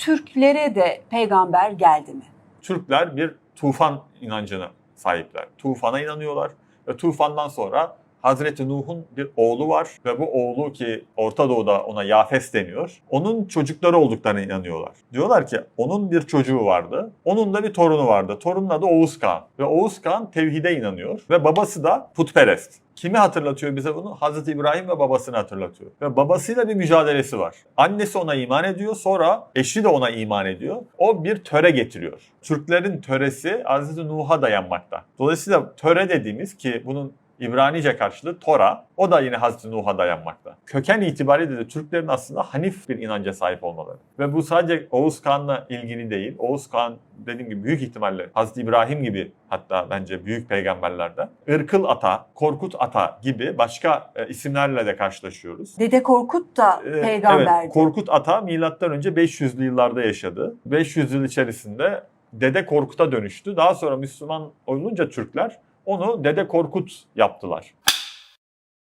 Türklere de peygamber geldi mi? Türkler bir tufan inancına sahipler. Tufana inanıyorlar ve tufandan sonra Hazreti Nuh'un bir oğlu var ve bu oğlu ki Orta Doğu'da ona Yafes deniyor. Onun çocukları olduklarına inanıyorlar. Diyorlar ki onun bir çocuğu vardı. Onun da bir torunu vardı. Torunun adı Oğuz Kağan. Ve Oğuz Kağan tevhide inanıyor. Ve babası da putperest. Kimi hatırlatıyor bize bunu? Hazreti İbrahim ve babasını hatırlatıyor. Ve babasıyla bir mücadelesi var. Annesi ona iman ediyor, sonra eşi de ona iman ediyor. O bir töre getiriyor. Türklerin töresi Hazreti Nuh'a dayanmakta. Dolayısıyla töre dediğimiz ki bunun İbranice karşılığı Tora. O da yine Hazreti Nuh'a dayanmakta. Köken itibariyle de Türklerin aslında Hanif bir inanca sahip olmaları. Ve bu sadece Oğuz Kağan'la ilgili değil. Oğuz Kağan dediğim gibi büyük ihtimalle Hazreti İbrahim gibi hatta bence büyük peygamberlerden Irkıl Ata, Korkut Ata gibi başka e, isimlerle de karşılaşıyoruz. Dede Korkut da Ee, peygamberdi. Evet, Korkut Ata milattan önce 500'lü yıllarda yaşadı. 500 yıl içerisinde Dede Korkut'a dönüştü. Daha sonra Müslüman olunca Türkler onu Dede Korkut yaptılar.